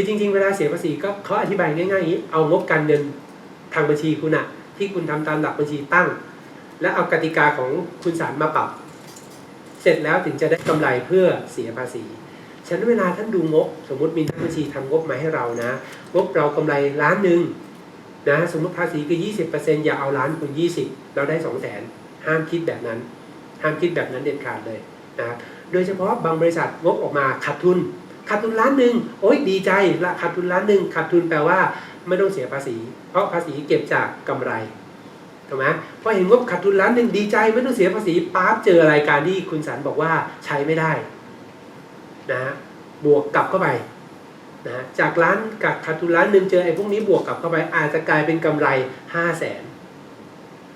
คือจริง ๆ เวลาเสียภาษีก็เขาอธิบายง่ายๆอย่างนี้ เอางบการเงินทางบัญชีคุณอะที่คุณทำตามหลักบัญชีตั้ง และเอากติกาของคุณสารมาปรับ เสร็จแล้วถึงจะได้กำไรเพื่อเสียภาษีฉะนั้นเวลาท่านดูงบ สมมติมีนักบัญชีทำงบมาให้เรานะ งบเรากำไรล้านหนึ่งนะสมมติภาษีคือ 20%อย่าเอาล้านคูณ20 เราได้ 2 0 0แสนห้ามคิดแบบนั้น ห้ามคิดแบบนั้นเด็ดขาดเลยนะครับโดยเฉพาะบางบริษัทงบออกมาขาดทุน ขาดทุนล้านหนึ่งโอ้ยดีใจละขาดทุนล้านหนึ่งขาดทุนแปลว่าไม่ต้องเสียภาษี เพราะภาษีเก็บจากกำไรถูกไหมพอเห็นงบขาดทุนล้านหนึ่งดีใจ ไม่ต้องเสียภาษีปั๊บเจอรายการที่คุณสันบอกว่าใช้ไม่ได้นะฮะบวกกลับเข้าไปนะจากล้านกับขาดทุนล้านหนึ่งเจอไอ้พวกนี้บวกกลับเข้าไปอาจจะกลายเป็นกำไรห้าแสน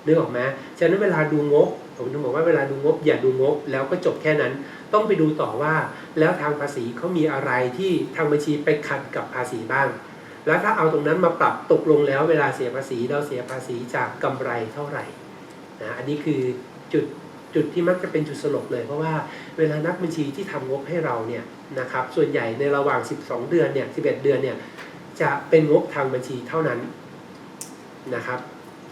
นึกออกไหมฉะนั้นเวลาดูงบ ผมถึงบอกว่าเวลาดูงบอย่าดูงบแล้วก็จบแค่นั้น ต้องไปดูต่อว่าแล้วทางภาษีเขามีอะไรที่ทางบัญชีไปขัดกับภาษีบ้าง แล้วถ้าเอาตรงนั้นมาปรับตกลงแล้วเวลาเสียภาษีเราเสียภาษีจากกำไรเท่าไหร่นะอันนี้คือจุดจุดที่มักจะเป็นจุดสลบเลยเพราะว่าเวลานักบัญชีที่ทำงบให้เราเนี่ยนะครับส่วนใหญ่ในระหว่าง 12 เดือนเนี่ย11 เดือนเนี่ยจะเป็นงบทางบัญชีเท่านั้นนะครับ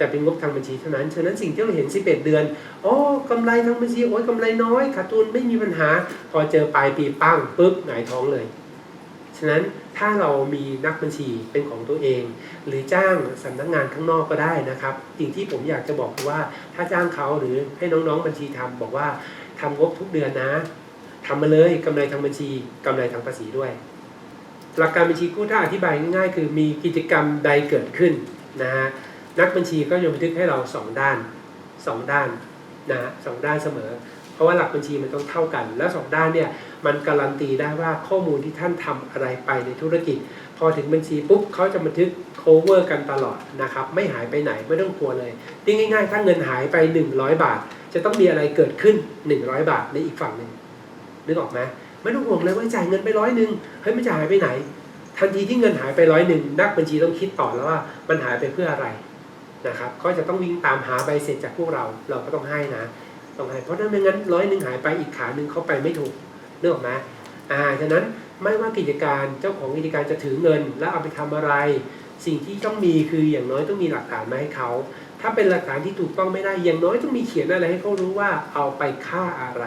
จะเป็นงบทางบัญชีเท่านั้น ฉะนั้นสิ่งที่เราเห็น 11 เดือน โอ้กำไรทางบัญชี โอ้ยกำไรน้อยขาดทุนไม่มีปัญหา พอเจอปลายปีปั้งปุ๊บหงายท้องเลย ฉะนั้นถ้าเรามีนักบัญชีเป็นของตัวเอง หรือจ้างสำนักงานข้างนอกก็ได้นะครับ สิ่งที่ผมอยากจะบอกคือว่า ถ้าจ้างเขาหรือให้น้องๆบัญชีทำบอกว่าทำงบทุกเดือนนะทำมาเลยกำไรทางบัญชีกำไรทางภาษีด้วย หลักการบัญชีกู้ถ้าอธิบายง่ายๆ คือมีกิจกรรมใดเกิดขึ้นนะฮะ นักบัญชีก็จะบันทึกให้เราสองด้านสองด้านนะฮะสองด้านเสมอ เพราะว่าหลักบัญชีมันต้องเท่ากัน แล้วสองด้านเนี่ยมันการันตีได้ว่าข้อมูลที่ท่านทำอะไรไปในธุรกิจ พอถึงบัญชีปุ๊บเขาจะบันทึก cover กันตลอดนะครับไม่หายไปไหนไม่ต้องกลัวเลยที่ง่าย ๆ ถ้าเงินหายไป 100 บาท จะต้องมีอะไรเกิดขึ้น 100 บาทในอีกฝั่งหนึ่งนึกออกไหมไม่ต้องห่วงเลยว่าจ่ายเงินไปร้อยหนึ่งเฮ้ยไม่จะหายไปไหน ทันทีที่เงินหายไปร้อยหนึ่งนักบัญชีต้องคิดต่อแล้วว่ามันหายไปเพื่ออะไร นะครับก็จะต้องวิ่งตามหาใบเสร็จจากพวกเราเราก็ต้องให้นะต้องให้เพราะถ้าไม่งั้นร้อยหนึ่งหายไปอีกขาหนึ่งเขาไปไม่ถูกนึกออกไหมอ่าฉะนั้นไม่ว่ากิจการเจ้าของกิจการจะถือเงิน แล้วเอาไปทำอะไร สิ่งที่ต้องมีคืออย่างน้อยต้องมีหลักฐานมาให้เขาถ้าเป็นหลักฐานที่ถูกต้องไม่ได้อย่างน้อยต้องมีเขียนอะไรให้เขารู้ว่าเอาไปค่าอะไร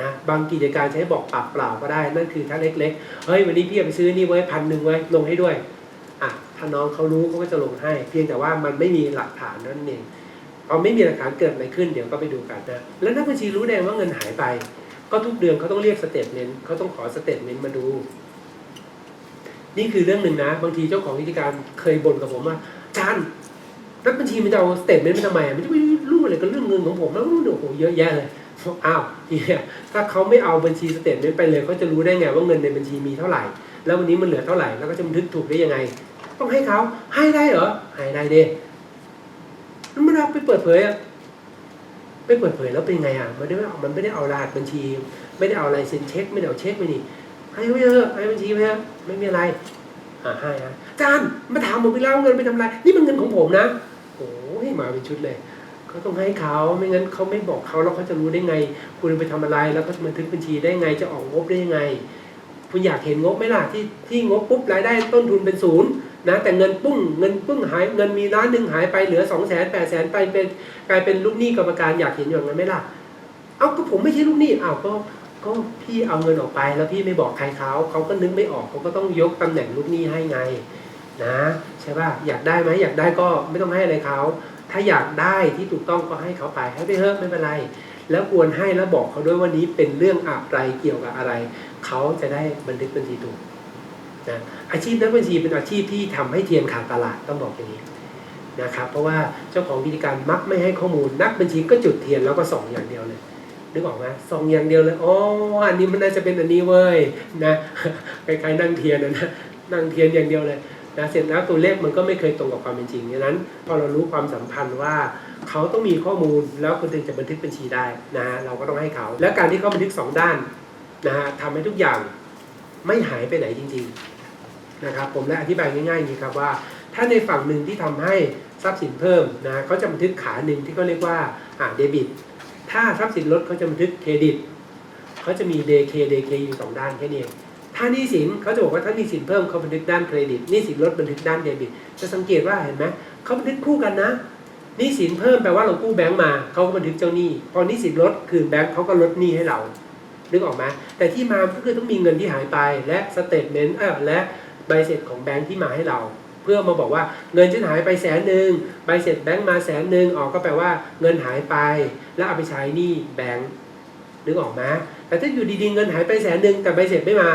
นะบางกิจการใช้บอกปากเปล่าก็ได้นั่นคือถ้าเล็กๆเฮ้ยวันนี้พี่ไปซื้อนี่ไว้พันหนึ่งไว้ลงให้ด้วย ถ้าน้องเขารู้เขาก็จะลงให้ เพียงแต่ว่ามันไม่มีหลักฐานนั่นเองพอไม่มีหลักฐานเกิดอะไรขึ้นเดี๋ยวก็ไปดูกันนะแล้วนักบัญชีรู้ได้ว่าเงินหายไป ก็ทุกเดือนเขาต้องเรียกสเตทเมนต์เขาต้องขอสเตทเมนต์มาดู นี่คือเรื่องหนึ่งนะ บางทีเจ้าของกิจการเคยบ่นกับผมว่าอาจารนักบัญชีมันจะเอาสเตทเมนต์ไปทำไมมันจะไม่รู้อะไรกับเรื่องเงินของผมแล้วโอ้โหเยอะแยะเลยอ้าวเนี่ยถ้าเขาไม่เอาบัญชีสเตทเมนต์ไปเลยเขาจะรู้ได้ไงว่าเงินในบัญชีมีเท่าไหร่ แล้ววันนี้มันเหลือเท่าไหร่แล้วก็จะบันทึกถูกได้ยังไง ต้องให้เขาให้ได้เหรอให้ได้เด้มันไม่ได้ไปเปิดเผยอะไปเปิดเผยแล้วเป็นไงอะมันไม่ได้มันไม่ได้เอารหัสบัญชี ไม่ได้เอาลายเซ็นเช็ค ไม่ได้เอาเช็คไปนี่ให้ไว้เถอะให้บัญชีไปเถอะไม่มีอะไรอ่าให้นะอาจารย์มาถามผมไปแล้วเงินไปทำอะไรนี่มันเงินของผมนะโอ้ยมาเป็นชุดเลยเขาต้องให้เขาไม่งั้นเขาไม่บอกเขาแล้วเขาจะรู้ได้ไง คุณไปทำอะไรแล้วก็บันทึกบัญชีได้ไงจะออกงบได้ยังไง คุณอยากเห็นงบไหมล่ะที่ที่งบปุ๊บรายได้ต้นทุนเป็นศูนย์ นะแต่เงินปุ้งเงินปุ้งหายเงินมีล้านหนึ่งหายไปเหลือสองแสนแปดแสนไปเป็นกลายเป็นลูกหนี้กรรมการอยากเห็นอย่างนั้นไหมล่ะ เอาก็ผมไม่ใช่ลูกหนี้เอาก็ก็พี่เอาเงินออกไปแล้วพี่ไม่บอกใครเขาเขาก็นึกไม่ออกเขาก็ต้องยกตำแหน่งลูกหนี้ให้ไงนะใช่ป่ะอยากได้ไหมอยากได้ก็ไม่ต้องให้อะไรเขาถ้าอยากได้ที่ถูกต้องก็ให้เขาไปให้ไปเถอะไม่เป็นไร แล้วควรให้แล้วบอกเขาด้วยว่านี้เป็นเรื่องอะไรเกี่ยวกับอะไร เขาจะได้บันทึกบัญชีถูก นะอาชีพนักบัญชีเป็นอาชีพที่ทำให้เทียนขาดตลาดต้องบอกอย่างนี้นะครับ เพราะว่าเจ้าของกิจการมักไม่ให้ข้อมูลนักบัญชีก็จุดเทียนแล้วก็ส่องอย่างเดียวเลยนึกออกไหมส่องอย่างเดียวเลยอ๋ออันนี้มันน่าจะเป็นอันนี้เว้ยนะคล้ายๆนั่งเทียนนะนั่งเทียนอย่างเดียวเลยนะเสร็จแล้วตัวเลขมันก็ไม่เคยตรงกับความเป็นจริงดังนั้น พอเรารู้ความสัมพันธ์ว่าเขาต้องมีข้อมูลแล้วคนถึงจะบันทึกบัญชีได้นะเราก็ต้องให้เขา แล้วการที่เขาบันทึกสองด้านนะฮะทำให้ทุกอย่างไม่หายไปไหนจริง ๆ นะครับผมและอธิบายง่ายๆอย่างนี้ครับว่า ถ้าในฝั่งหนึ่งที่ทำให้ทรัพย์สินเพิ่มนะเขาจะบันทึกขาหนึ่งที่เขาเรียกว่าอ่าเดบิต ถ้าทรัพย์สินลดเขาจะบันทึกเครดิตเขาจะมี DK DK อยู่สองด้านแค่นี้เองถ้าหนี้สินเขาจะบอกว่าถ้าหนี้สินเพิ่มเขาบันทึกด้านเครดิตหนี้สินลดบันทึกด้านเดบิต จะสังเกตว่าเห็นไหมเขาบันทึกคู่กันนะหนี้สินเพิ่มแปลว่าเรากู้แบงก์มาเขาก็บันทึกเจ้าหนี้พอหนี้สินลดคืนแบงก์เขาก็ลดหนี้ให้เรานึกออกไหมแต่ที่มาก็คือต้องมีเงินที่หายไปและสเตทเมนต์เออและ ใบเสร็จของแบงก์ที่มาให้เรา เพื่อมาบอกว่าเงินฉันหายไปแสนหนึ่งใบเสร็จแบงก์มาแสนหนึ่งออกก็แปลว่าเงินหายไป แล้วเอาไปใช้หนี้แบงก์นึกออกไหมแต่ถ้าอยู่ดีๆเงินหายไปแสนหนึ่งแต่ใบเสร็จไม่มา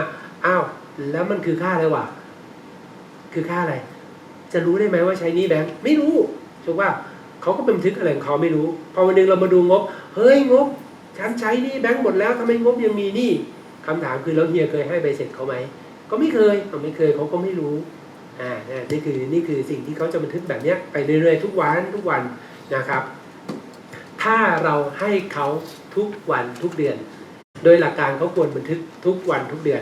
อ้าวแล้วมันคือค่าอะไรวะคือค่าอะไร จะรู้ได้ไหมว่าใช้นี้แบงก์ไม่รู้ถูกป่ะเขาก็เป็นบันทึกอะไรของเขาไม่รู้ พอวันหนึงเรามาดูงบ เฮ้ยงบฉันใช้นี้แบงก์หมดแล้วทำไมงบยังมีนี้คำถามคือแล้วเฮียเคยให้ใบเสร็จเขาไหม ก็ไม่เคยเขาไม่เคยเขาก็ไม่รู้อ่าเนี่ยนี่คือนี่คือสิ่งที่เขาจะบันทึกแบบเนี้ยไปเรื่อยๆทุกวันทุกวันนะครับ ถ้าเราให้เขาทุกวันทุกเดือน โดยหลักการเขาควรบันทึกทุกวันทุกเดือน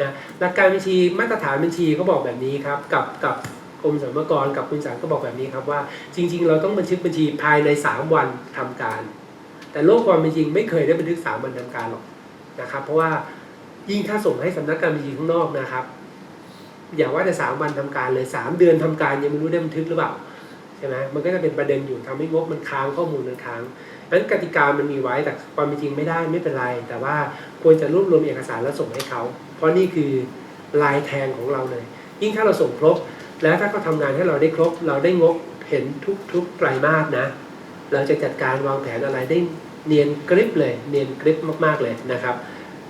นะหลักการบัญชีมาตรฐานบัญชีเขาบอกแบบนี้ครับ กับกับกรมสรรพากรกับคุณสารก็บอกแบบนี้ครับว่า จริง ๆ เราต้องบันทึกบัญชีภายใน 3 วันทำการ แต่โลกความเป็นจริงไม่เคยได้บันทึก 3 วันทำการหรอกนะครับ เพราะว่า ยิ่งถ้าส่งให้สำนักการบัญชีข้างนอกนะครับ อย่าว่าแต่3วันทำการเลย3เดือนทำการยังไม่รู้ได้บันทึกหรือเปล่าใช่ไหมมันก็จะเป็นประเด็นอยู่ทำให้งบมันค้างข้อมูลมันค้างนั้นกติกามันมีไว้แต่ความเป็นจริงไม่ได้ไม่เป็นไร แต่ว่าควรจะรวบรวมเอกสารแล้วส่งให้เขา เพราะนี่คือลายแทงของเราเลย ยิ่งถ้าเราส่งครบ แล้วถ้าเขาทำงานให้เราได้ครบ เราได้งบเห็นทุกๆไตรมาสนะ เราจะจัดการวางแผนอะไรได้เนียนกริบเลย เนียนกริบมากๆเลยนะครับ